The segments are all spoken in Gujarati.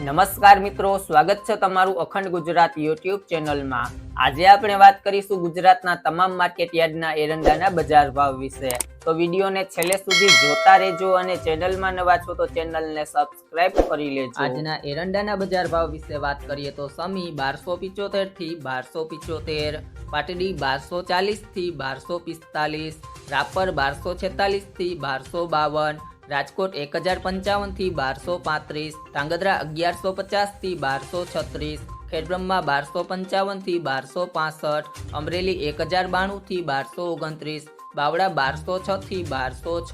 નમસ્કાર મિત્રો, સ્વાગત છે તમારું અખંડ ગુજરાત યુટ્યુબ ચેનલમાં. આજે આપણે વાત કરીશું ગુજરાતના તમામ માર્કેટ યાર્ડના એરંડાના બજાર ભાવ વિશે. તો વિડીયોને છેલ્લે સુધી જોતા રહેજો અને ચેનલમાં નવા છો તો ચેનલને સબસ્ક્રાઇબ કરી લેજો. આજના એરંડાના બજાર ભાવ વિશે વાત કરીએ તો સમી બારસો પિચોતેરથી બારસો પિચોતેર, પાટડી બારસો ચાલીસથી બારસો પિસ્તાલીસ, રાપર બારસો છેતાલીસથી બારસો બાવન રાજકોટ એક હજાર પંચાવનથી બારસો પાંત્રીસ, ધાંગધ્રા અગિયારસો પચાસથી બારસો છત્રીસ, ખેડબ્રહ્મા બારસો પંચાવનથી બારસો પાસઠ, અમરેલી એક હજાર બાણું થી બારસો ઓગણત્રીસ બાવડા બારસો છ થી બારસો છ,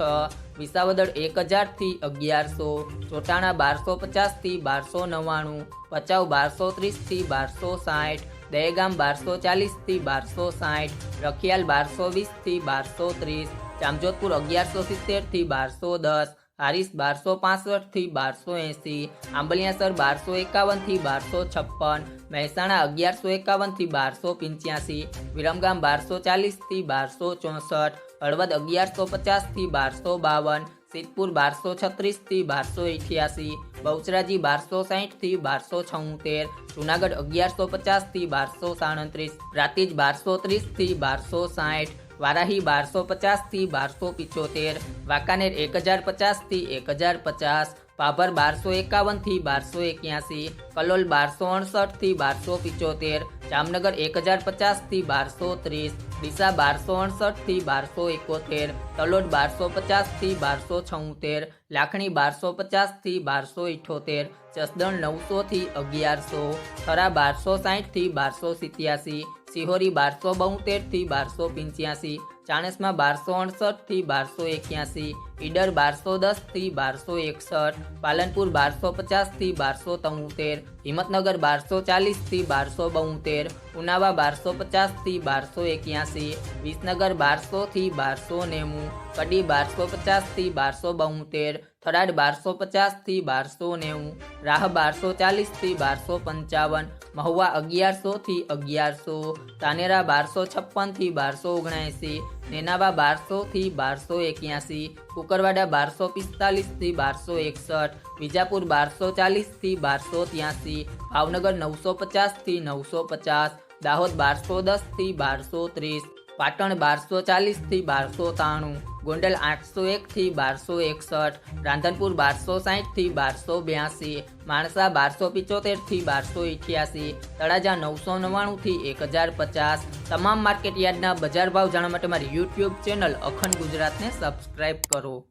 વિસાવદર એક હજારથી અગિયારસો, ચોટાણા બારસો પચાસથી બારસો નવ્વાણું, ભચાઉ બારસો ત્રીસથી બારસો સાઠ દહેગામ બારસો ચાલીસથી બારસો સાઠ, રખિયાલ બારસો વીસથી બારસો ત્રીસ, જામજોધપુર અગિયારસો સિત્તેરથી બારસો દસ, હારીસ બારસો પાસઠથી બારસો એંસી, આંબલિયાસર બારસો એકાવનથી બારસો છપ્પન, મહેસાણા અગિયારસો એકાવનથી બારસો પંચ્યાસી, વિરમગામ બારસો ચાલીસથી બારસો ચોસઠ, હળવદ અગિયારસો પચાસથી બારસો બાવન સિદ્ધપુર બારસો છત્રીસથી બારસો અઠ્યાસી બહુચરાજી બારસો સાહીઠથી બારસો છોતેર, જુનાગઢ અગિયારસો પચાસથી બારસો સાડત્રીસ પ્રાતિજ બારસો ત્રીસથી બારસો સાઠ વારાહી બારસો પચાસથી બારસો પિચોતેર, વાંકાનેર એક હજાર પચાસથી એક હજાર પચાસ, પાભર બારસો એકાવનથી બારસો એક્યાસી, કલોલ બારસો અડસઠથી બારસો પિચોતેર જામનગર એક હજાર પચાસથી બારસો ત્રીસ, ડીસા બારસો અડસઠથી બારસો એકોતેર, તલોદ બારસો પચાસથી બારસો છોતેર લાખણી બારસો પચાસથી બારસો ઇઠોતેર જસદણ નવસોથી અગિયારસો થરા બારસો સાહીઠથી બારસો સિત્યાસી સિહોરી બારસો બોતેરથી બારસો પંચ્યાસી ચાણસમાં બારસો અડસઠથી બારસો એક્યાસી ઈડર બારસો દસથી બારસો એકસઠ પાલનપુર બારસો પચાસથી બારસો તોતેર હિંમતનગર બારસો ચાલીસથી બારસો બોતેર ઉનાવા બારસો પચાસથી બારસો એક્યાસી વિસનગર બારસોથી બારસો નેવું કડી બારસો પચાસથી બારસો બોતેર થરાદ બારસો પચાસથી બારસો નેવું, રાહ બારસો ચાલીસથી બારસો પંચાવન, મહુવા અગિયારસો થી અગિયારસો તાનેરા બારસો છપ્પનથી બારસો ઓગણએંસી નેનાવા બારસો થી બારસો એક્યાસી, કુકરવાડા બારસો પિસ્તાલીસથી બારસો એકસઠ, વિજાપુર બારસો ચાલીસથી બારસો ત્યાસી, ભાવનગર નવસો પચાસથી નવસો પચાસ, દાહોદ બારસો દસથી બારસો ત્રીસ પાટણ બારસો ચાલીસથી બારસો ત્રાણું, ગોંડલ આઠસો એક થી બારસો એકસઠ, રાંધનપુર બારસો સાહીઠથી બારસો બ્યાસી, માણસા બારસો પિચોતેરથી બારસો ઇઠ્યાસી તળાજા નવસો નવ્વાણું થી એક હજાર પચાસ. તમામ માર્કેટ યાર્ડના બજાર ભાવ જાણવા માટે મારી યુટ્યુબ ચેનલ અખંડ ગુજરાતને સબસ્ક્રાઇબ કરો.